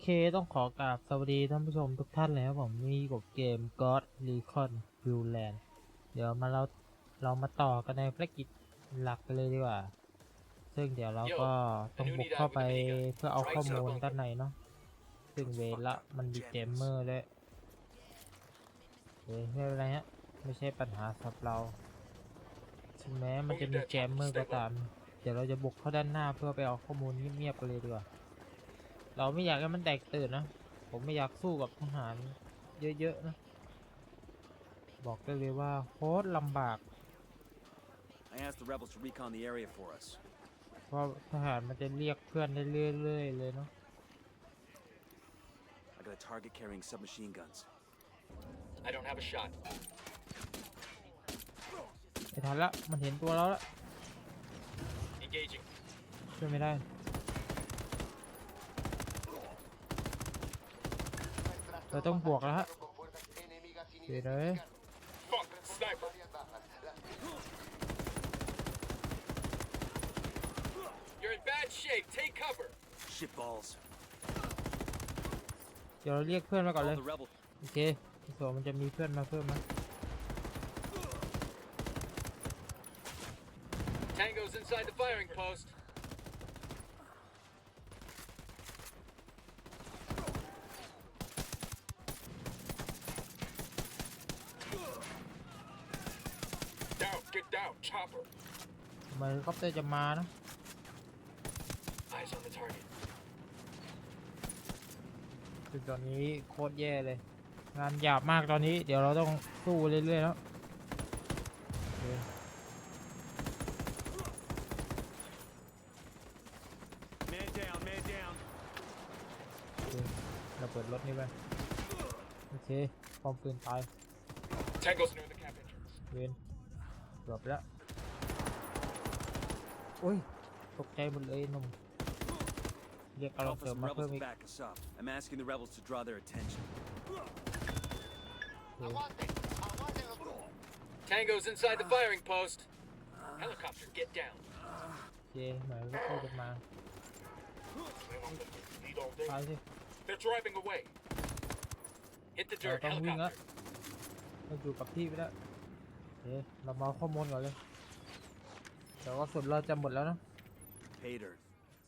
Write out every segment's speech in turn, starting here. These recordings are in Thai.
เคต้องขอกราบสวัสดีท่านผู้ชมทุกท่านเลยครับผมนี่กับเกม God Recon Viewland เดี๋ยวมาเราเรามาต่อกันในภารกิจหลักกันเลยดีกว่า ซึ่งเดี๋ยวเราก็ต้องบุกเข้าไปเพื่อเอาข้อมูลด้านในเนาะซึ่งเวลละมันมีเกมเมอร์ด้วยเฮ้ยไม่เป็นไรฮะไม่ใช่ปัญหาสำหรับเราถึงแม้มันจะมีแกมเมอร์ก็ตาม เดี๋ยวเราจะบุกเข้าด้านหน้าเพื่อไปเอาข้อมูลเงียบๆกันเลยดีกว่า เราไม่อยากให้มันแตกตื่นนะ ผมไม่อยากสู้กับทหารเยอะๆนะ บอกได้เลยว่าโคตรลำบาก I asked the rebels to recon the area for us. เพราะทหารมันจะเรียกเพื่อนได้เรื่อยๆเลยเนาะ I got a target carrying submachine guns. I don't have a shot. ไม่ทันละมันเห็นตัวเราละ Engaging. ช่วยไม่ได้ เราต้องบวกแล้วฮะเดี๋ยวเลย Fuck, sniper. You're in bad shape. Take cover. Shit balls. เดี๋ยวเราเรียกเพื่อนมาก่อน All เลย the rebel. โอเคโซมันจะมีเพื่อนมาเพิ่มไหม Tango's inside the firing post. Down, get down, chopper. ทำไมเฮลิคอปเตอร์จะมานะ Eyes on the target. คือตอนนี้โคตรแย่เลย งานหยาบมากตอนนี้ เดี๋ยวเราต้องสู้เรื่อยๆแล้วโอเค Man down, man down. โอเคเราเปิดรถนี่ไปโอเคพร้อมปืนตาย Tango's near the camp entrance. เวนเกือบแล้วโ อ้ย ตกใจหมดเลยหนุ่มเรียกกำลัง Call เสริ for ม some มา rebels เพิ่ม to อีก back us up. I'm asking the rebels to draw their attention. โอเค Tango's inside the firing post. Helicopter, get down. โอเคหมายว่าเข้ากันมา Lead all day. ตายสิ They're driving away. Hit the dirt, Ờ, tao nguyên á. helicopter. เราอยู่กับพี่ไปแล้วโอเคเรามาเอาข้อมูลก่อนเลย เดี๋ยวก็สุดเราจะหมดแล้วเนอะ Pay dirt.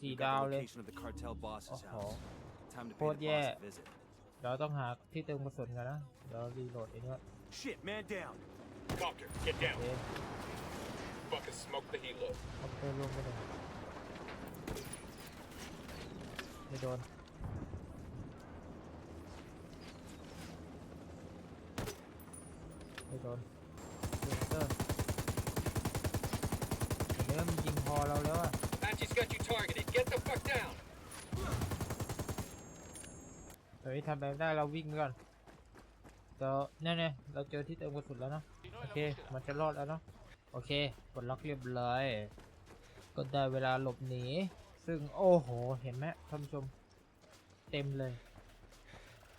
สี่ We've ดาว got the เลย location of the cartel boss's Oh. house. Time to pay the Code, boss yeah. a visit. เราต้องหาที่เติมกระสุนกันนะ เดี๋ยวรีโหลดเองว่า Shit, man down. Copter, get โอ down. เค Fucking smoke the helo. คอมเตอร์ลงไปเลยไม่โดน ไม่โดนคอมเตอร์เดี๋ยวมันยิงพ อเราแล้วอะ Apache's got you targeted. Get the fuck down. เฮ้ยทำแบบได้เราวิ่งไปก่อนเดี๋ยวเนี่ยเนี่ยเราเจอที่เติมกระสุนแล้วเนาะโอเค มันจะรอดแล้วเนาะโอเคกดล็อกเรียบร้อยก็ได้เวลาหลบหนี ซึ่งโอ้โห เห็นไหมท่านผู้ชม เต็มเลย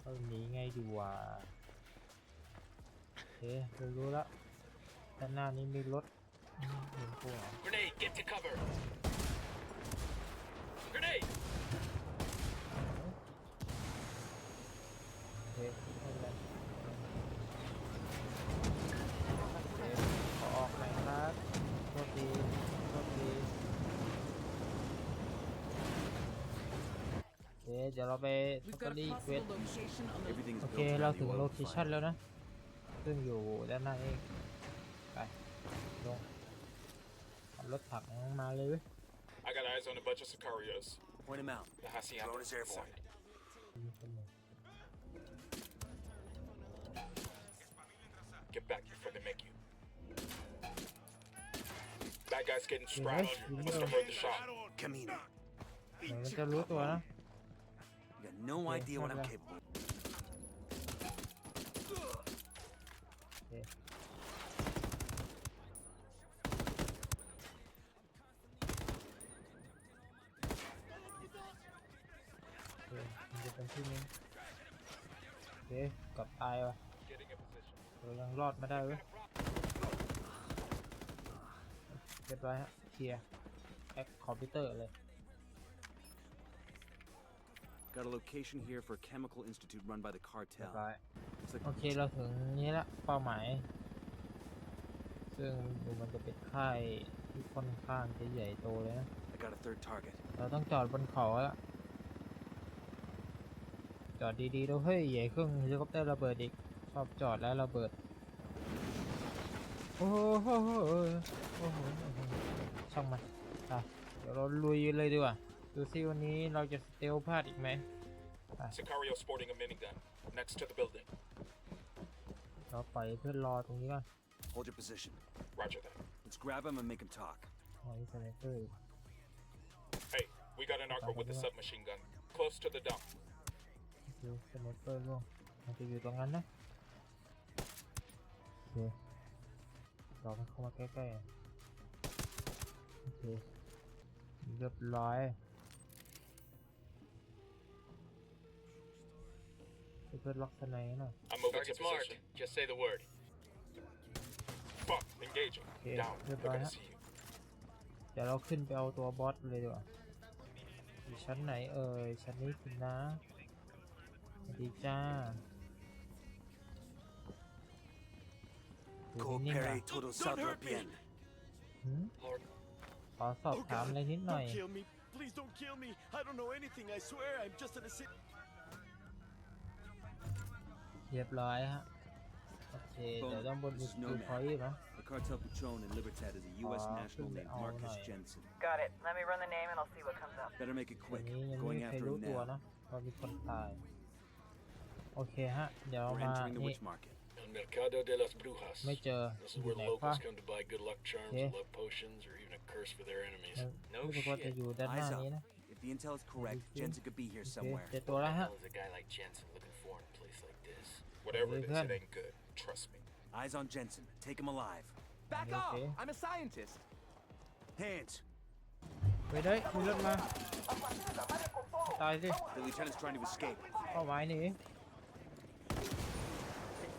เราหนีไงดีวะโอเคเรารู้แล้วด้านหน้านี้มีรถ อืมเห็นกูเหรอ Grenade, get to cover. Grenade. โอเคไม่เป็นไรโอเคขอออกหน่อยครับโทษทีโทษทีโอเคเดี๋ยวเราไปส We've ตอ got a รี่เควส possible location on the Everything's โอ built เค around เรา the ถึง oil โลเคชั่น refinery. แล้วนะ ซึ่งอยู่ด้านหน้าเอง ไป ลง ขับรถถังมาเลยเว้ย I got eyes on a bunch of Sicarios. Point him out. The Hacienda Drone is airborne. side. มีคนหนึ่ง Get back before they make you. That guy's getting strapped. you Must have know. heard the shot. Camino. เหมือนมันจะรู้ตัวนะ You got no Okay, idea what I'm okay. capable of. โอเค เป็นที่นี้โอเคเกับตายว่ะ Getting in position. เรายังรอดมาได้เว้ยเรียบร้อยฮะเคลียร์แอคคอมพิวเตอร์เลย Got a location here for a chemical institute run by the เรียบ cartel. ร้อย Looks like โอเคเราถึงนี้ละเป้าหมาย ซึ่งดูมันจะเป็นค่ายที่ค่อนข้างจะใหญ่โตเลยนะ I got a third target. เราต้องจอดบนเขาแล้ว จอดดีๆแล้วเฮ้ยใหญ่เครื่องเฮลิคอปเตอร์ระเบิดอีกชอบจอดแล้วระเบิดโอ้โหโอ้โหโอ้โหโอ้โหช่างมันอะเดี๋ยวเราลุยเลยดีกว่าดูซิวันนี้เราจะสเตลพลาดอีกไหม Sicario sporting a minigun next to the building. เราปล่อยเพื่อนรอตรงนี้ก่อน Hold your position. Roger that. Let's grab him and make him talk. อ๋อสไนเปอร์ Hey, we got an arco with a submachine gun close to the dump. ดูสไนเปอร์ร่วงมันจะอยู่ตรงนั้นนะโอเคเรามันเข้ามาใกล้ๆ โอเค เรียบร้อยเพื่อนล็อกสไนหน่อย I'm moving to position. Just say the word. Fuck, engaging. Okay, Down. They're goodbye, gonna huh? see you. เดี๋ยวเราขึ้นไปเอาตัวบอสเลยดีกว่าอยู่ชั้นไหนเอ่ยชั้นนี้สินะสวัส ดีจ้าอยู่นิ่งๆ Coopere อะ todo salva bien. หืมขอสอบถามอะไรนิดหน่อย Don't kill me. Please don't kill me. I don't know anything. I swear. I'm just an assistant. เรียบร้อยฮะ โอเค เดี๋ยวต้องบนอีกคิวพอยต์นะ The cartel patron in Libertad is a U.S. Ah, national couldn't named all Marcus night. Jensen. Got it. Let me run the name and I'll see what comes up. Better make it อัน quick. นี้ยังไม่ Going มีใคร after รู้ him ตัว now. นะว่ามีคนตายโอ เคฮะ เดี๋ยว We're มา entering the นี่ witch market. El Mercado de las Brujas. ไม่เจอ This อ is ยู่ where ไหน the วะ locals come to buy good luck charms, Okay. love potions, or even a curse for their enemies. เออ No รู้สึกว่าจะ shit. อยู่ด้านหน้า Eyes นี้ up. นะ If the intel is correct, Okay. Jensen could be here โอเค somewhere. เจอตัวแล้วฮะ What the hell is a guy like Jensen looking for in a place like this? Whatever it is, Very it good. ain't good. Trust me. Eyes on Jensen. Take him alive. Back Okay. off! I'm a scientist. Hands. ไปเลยมีรถมา ตายสิ The lieutenant's trying to escape. เป้าหมายหนี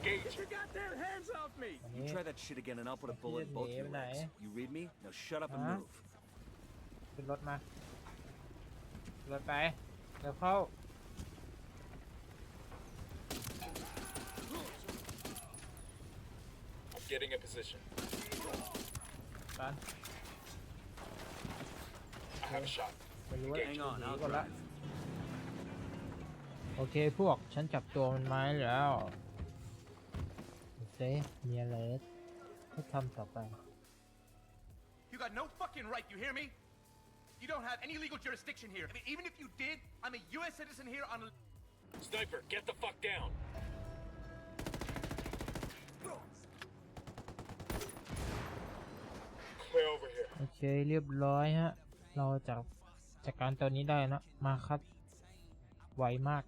Engage. your goddamn hands off me. อัน You นี้ try that shit again and I'll put a bullet in both your Hey, legs. You read me? Now shut up and Huh? move. ขึ้นรถมาขึ้นรถไป เดี๋ยวเข้า I'm getting a position. กัน I have a shot. ไม่รู้ว่า Hang หนี on, I'll ก่อนละ drive. โอเคพวก ฉันจับตัวมันไม้แล้วโอเค มีอะไรให้ทำต่อไป You got no fucking right, you hear me? You don't have any legal jurisdiction here. I mean, even if you did, I'm a U.S. citizen here on a. Sniper, get the fuck down. Clear over here. โอเคเรียบร้อยฮะ เราจับจัดการตัวนี้ได้นะ มาครับ ไวมาก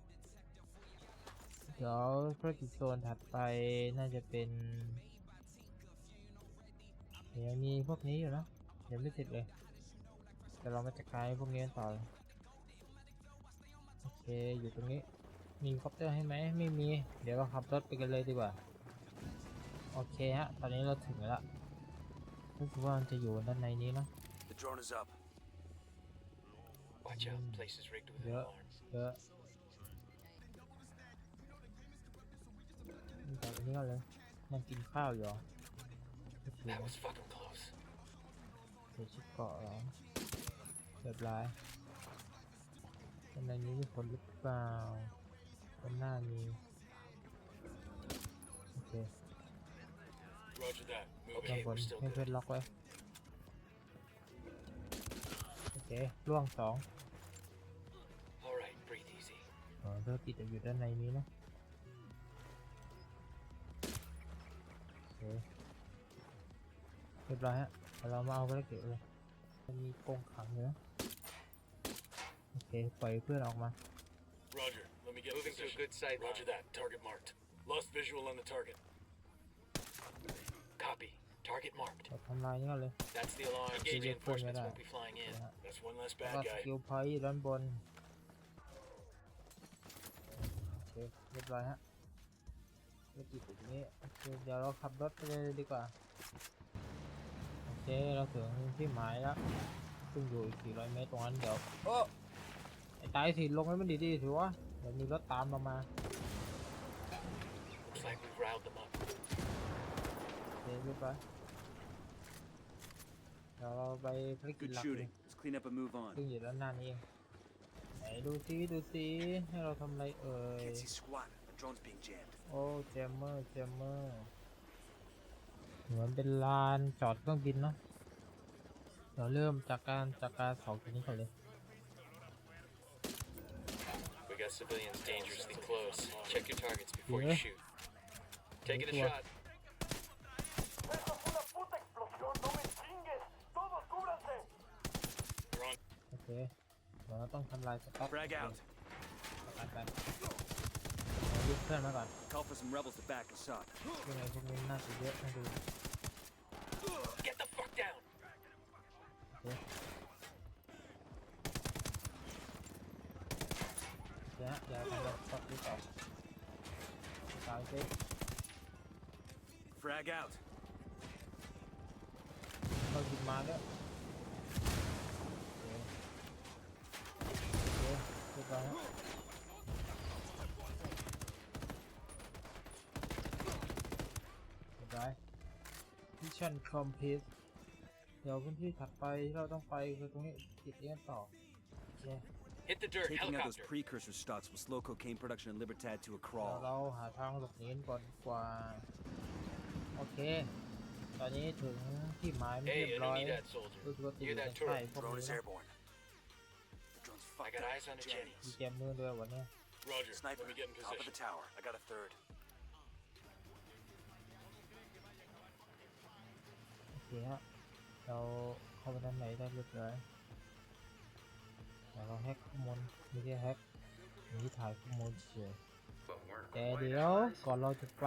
เดี๋ยวภารกิจโซนถัดไปน่าจะเป็น เดี๋ยวมีพวกนี้อยู่นะเดี๋ยวไม่เสร็จเลย แต่เรามาจัดการไอ้พวกนี้กันต่อเลยโอเคอยู่ตรงนี้ มีคอปเตอร์ให้ไหมไม่มี เดี๋ยวเราขับรถไปกันเลยดีกว่า โอเคฮะ ตอนนี้เราถึงแล้วรู้สึกว่ามันจะอยู่ด้านในนี้นะ The drone is up. Watch out. Place is rigged with Yeah. alarms. นี่แต่อนก็เลยนั่งกินข้าวอยู่เหรอโอเค That was fucking close. ใส่ชุดเกาะเหรอเรียบร้อยด้านในนี้มีคนหรือเปล่าด้านหน้ามีโอเคด้านบนให้เพื่อนล็อกไว้โอเคล่วงสอง All right. Breathe easy. อ๋อธุรกิจจะอยู่ด้านในนี้นะ เคเรียบร้อยฮะเดี๋ยวเรามาเอาภารกิจเลยมันมีกรงขังอยู่นะโอเคปล่อยเพื่อนออกมา Roger. Let me get moving to a good sight. Roger that. Target marked. Lost visual on the target. Copy. Target marked. เราทำลายนี่ก่อนเลย That's the alarm. Okay, Engage yeah, reinforcements yeah. won't be flying in. Yeah. That's one less แล้วก็ bad ส guy. กิลพอยต์ด้านบนโอเคเรียบร้อยฮะ ภารกิจตรงนี้โอเคเดี๋ยวเราขับรถไปเลยดีกว่า โอเค เราถึงที่หมายแล้วซึ่งอยู่อีก 400 เมตรตรงนั้นเดี๋ยวโอ้ไอ้ตายสิลงให้มันดีๆถือว่าเดี๋ยวมีรถตามเรามา Looks like we've riled them up. โอเคเรียบร้อยเดี๋ยวเราไปภารกิจ Good หลัก shooting. Let's clean up and move on. ซึ่งอยู่ด้านหน้านี้เองไหนดูซิดูซิให้เราทำอะไรเอ่ย Can't see squat. The drone's being jammed. โอ้แจมเมอร์แจมเมอร์เหมือนเป็นลานจอดเครื่องบินเนาะเดี๋ยวเริ่มจากการจากการสองตัวนี้ก่อนเลย We got civilians dangerously close. Check your targets before you Yeah. shoot. Taking a Cool. shot. We're on. โอเคเดี๋ยวเราต้องทำลายสต็อก Frag out. ไปไปเอา ยึดเพื่อนมาก่อน Call for some rebels to back us up. ยังไงพวกนี้น่าจะเยอะน่าดู Get the fuck down. เดี๋ยวฮะเดี๋ยวทำลายสต็อกนี้ต่อตายสิ Frag out. เราหยิบมาด้ว มิชชั่นคอมพลีทเดี๋ยวพื้นที่ถัดไปที่เราต้องไปคือตรงนี้ติดเลี้ยงต่อโอเค Hit the dirt. Taking out those Helicopter. precursor stocks will slow cocaine production in Libertad to a เดี๋ยว crawl. เราหาทางหลบหนีกันก่อนดีกว่า โอเค ตอนนี้ถึงที่หมายไม่เรี Hey, ยบ I ร้อ don't ย need that soldier. รู้สึกว่าจะอ Hear ยู่ใน that ค่าย turret? พวก Drone นี้ is นะ airborne. Drone's I fucked got up. eyes on the Jammies. มี Jennies. แกมมือด้วยวันนี้ Roger. Sniper, Let me get in top of the position. tower. I got a third. ฮะ เราเข้าไปด้านไหนได้เรียบร้อยเดี๋ยวเราแฮกข้อมูลไม่ใช่แฮกนี่ถ่ายข้อมูลเฉย but weren't แต่ quite เดี๋ยว advertised. ก่อนเราจะไป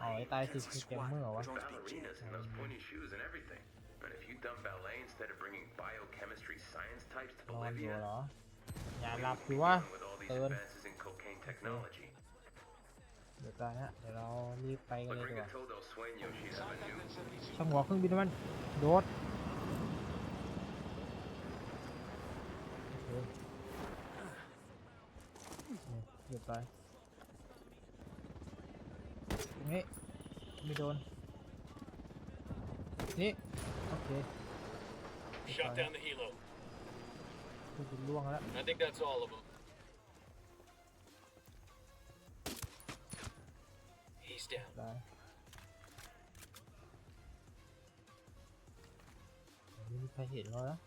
เอาไอ้ Ballet, ตายสิ That's a คือแกม squat. เมอร์เหรอวะ Drone's being ballerinas jammed. and those pointy shoes and everything. And if you dump ballet instead of bringing biochemistry science types to นอนอยู่ Bolivia, เหรออย่า we หลับ won't สิ be วะ dealing with all these Turn. advances in cocaine technology. เดี๋ยวร้อยฮะเดี๋ยวเรารีบไปกันเลยดีก Rodrigo ว่า told El Sueño she never knew. ช่างหัวเครื่องบินมันโดดโอเคนี่เรียบร้อยตรงนี้ไม่โดนนี่โอเค Shot down the helo. เครื่องบินล่วงแล้ว I think that's all of them. He's down. ได้ไม่มีใครเห็นเราแล้ว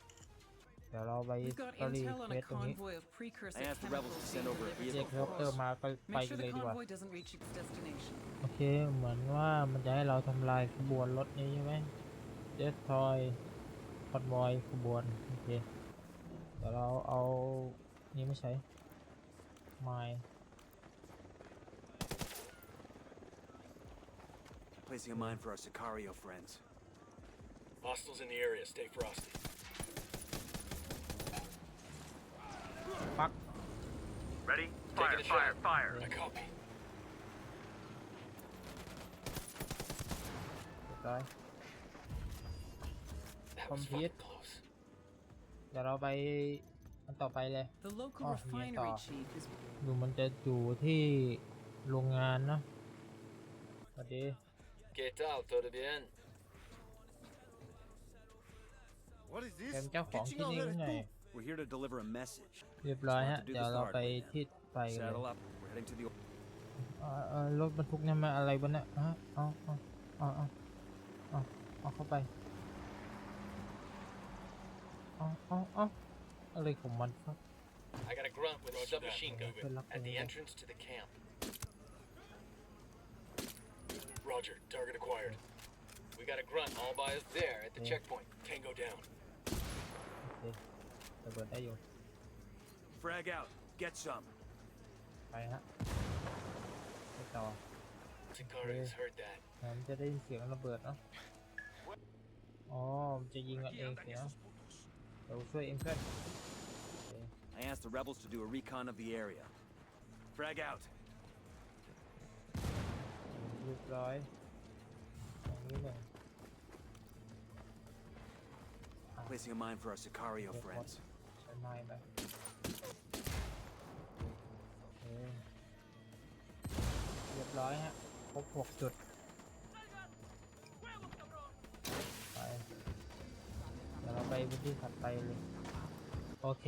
เดี๋ยวเราไป We've got สตอรี่ intel on เคว a สตรงนี้ convoy of precursor I asked the rebels to chemicals send being over a delivered เรียก to เฮลิคอปเตอร์ Boros. มาก็ไป Make กัน sure เล the ยดีกว่า convoy doesn't reach its destination. โอเค เหมือนว่ามันจะให้เราทำลายขบวนรถนี้ใช่ไหมเดสทอยคอนวอยขบวน โอเค เดี๋ยวเราเอา นี่ไม่ใช้ไ Placing a mine for our Sicario friends. Hostiles in the area. Stay frosty. ปัก Ready? Taking a shot. fire. I copy. เรียบร้อย That was Complete. fucking close. เดี๋ยวเราไปอันต่อไปเลย The local Oh, refinery yeah. chief is ดูมันจะอยู่ที่โรงงานเนอะสวัสดี ¿Qué tal? ¿Todo bien? What is เป็น this? เจ้าของที่นี่หรือไง We're here to deliver a message. เรียบร้อยฮะ เดี๋ยวเราไปที่ไปกันเลย Saddle up. We're heading to the. เอ่อเอ่อรถบรรทุกเนี่ยมาอะไรวะเนี่ยฮะเอาเอาเอาเอาเอาเอาเข้าไปเอาเอาเอาอะไรของมันครับ I got a grunt with a Roger submachine that. gun Move it. at the entrance to the camp. Roger. Target acquired. We got a grunt all by us there at the Yeah. checkpoint. Tango down. โอเคระเบิดได้อยู่ Frag out. Get some. ไปฮะไปต่อ Sicarios heard that. มันจะได้ยินเสียงระเบิดเนาะอ๋อมันจะยิงกันเองเสียเดี๋ยวช่วยเองเพื่อนโอเค I asked the rebels to do a recon of the area. Frag out. รียบร้อยอย่างนี้เลย Placing a mine for our Sicario friends. Okay. ไป เดี๋ยวเราไปพื้นที่ถัดไปเลย โอเค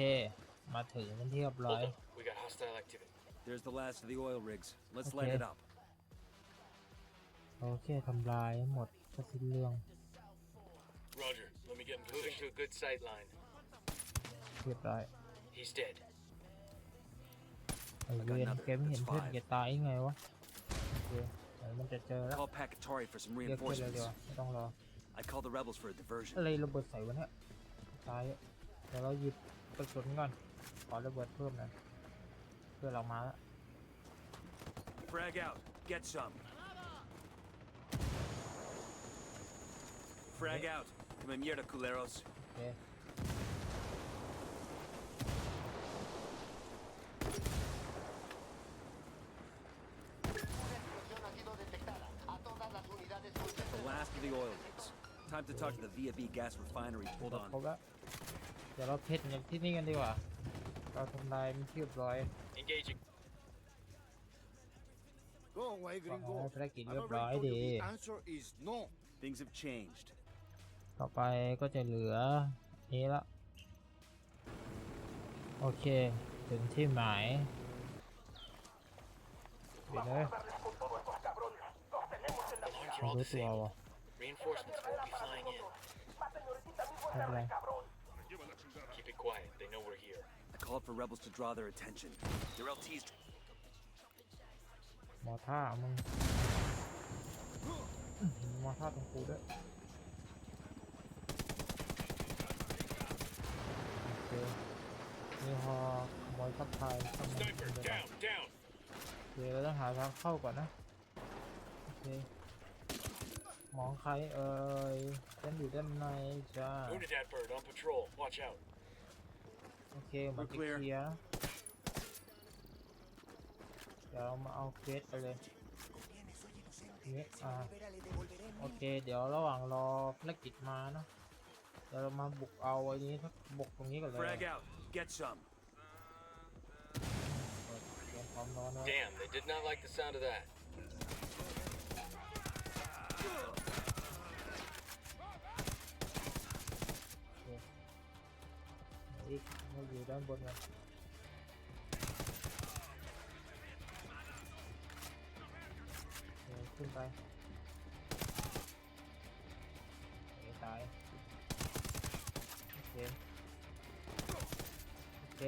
มาถึงพื้นที่เรียบร้อย We got. There's the last of the oil rigs. Let's light it up. โอเคทำลายหมดก็สิ้นเรื่อง Roger. Let me get in Moving to a good sight line. เรียบร้อย He's dead. ไอเวนเกมเห็นเพื่อนแกตายยังไงวะโอเคเดี๋ยวมันจะเจอแล้ว Call Pakatori for some เรียกเพื่อนเลยดี reinforcements. กว่าไม่ต้องรอ I call the rebels for a diversion. อะไรระเบิดใส่วะเนี่ยตายอะเดี๋ยวเราหยิบกระสุนก่อน ขอระเบิดเพิ่มหน่อยเพื่อนเรามาแล้ว Frag out. Get some. Frag out. Come mierda, culeros. โอเค The last of the oil rigs. Time to talk to the Via B gas refinery. Hold ครบ on. แล้ว เดี๋ยวเราเพชรอย่างที่นี่กันดีกว่า เราทำลายมันที่เรียบร้อย Engaging. Go away, gringo. Oh, try to I get your already told you bride. the answer is no. Things have changed. ต่อไปก็จะเหลือนี้ละ โอเค ถึงที่หมายเดี๋ยวนะ Alarms are ไม่ all รู้ the ตัว same. วะ Reinforcements won't be flying in. ไม่เป็นไร Keep it quiet. They know we're here. I called for rebels to draw their attention. Their LT's หมอท่ามึงอื้อหือหมอท่าตรงกูด้วยโอ เคนี่ฮอขโมยซัพพายเข้ามาโอเคเราต้องหาทางเข้าก่อนนะโอเคมองใครเอ่ยฉันอยู่ด้านในจ้า Unidad bird on patrol. Watch out. โอเคมันจะเคลียร์เดี๋ยวเรามาเอาเควสไปเลยเนี่ยอ่าโอเค เดี๋ยวระหว่างรอภารกิจมาเนอะ เดี๋ยวเรามาบุกเอาไอ้นี้สักบุกตรงนี้ก่อนเลย frag out. Get some. เปิดเตรียมความร้อนไว้ Damn, they did not like the sound of that. อีกเราอยู่ด้านบนกันเดี๋ยวขึ้นไป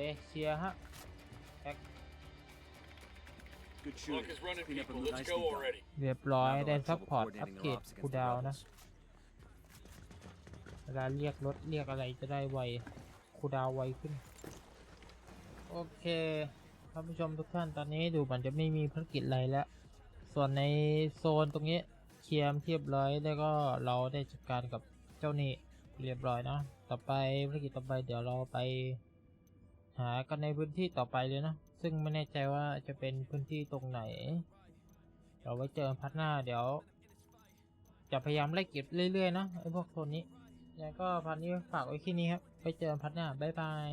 เคเคลียร์ฮะแอค Good Clock shooting. is running, Clean up people. and Let's nicely go done. already. เรียบร้อย Now they'll ได้ have ซัพ trouble พอร์ตอัป coordinating เกร their ด ops คู against the ดาวนะ rebels. เวลาเรียกรถเรียกอะไรจะได้ไวคูลดาวน์ไวขึ้น โอเคท่านผู้ชมทุกท่านตอนนี้ดูเหมือนจะไม่มีภารกิจอะไรแล้ว ส่วนในโซนตรงนี้เคลียร์เรียบร้อยแล้วก็เราได้จัดการกับเจ้านี่เรียบร้อยเนาะต่อไปภารกิจต่อไปเดี๋ยวเราไป หากันในพื้นที่ต่อไปเลยนะ ซึ่งไม่แน่ใจว่าจะเป็นพื้นที่ตรงไหนเดี๋ยวไว้เจอพัดหน้าเดี๋ยว จะพยายามไล่เก็บเรื่อยๆนะไอ้พวกโซนนี้ แล้วก็พันนี้ฝากไว้ที่นี้ครับ ไปเจอพัดหน้าบ๊ายบาย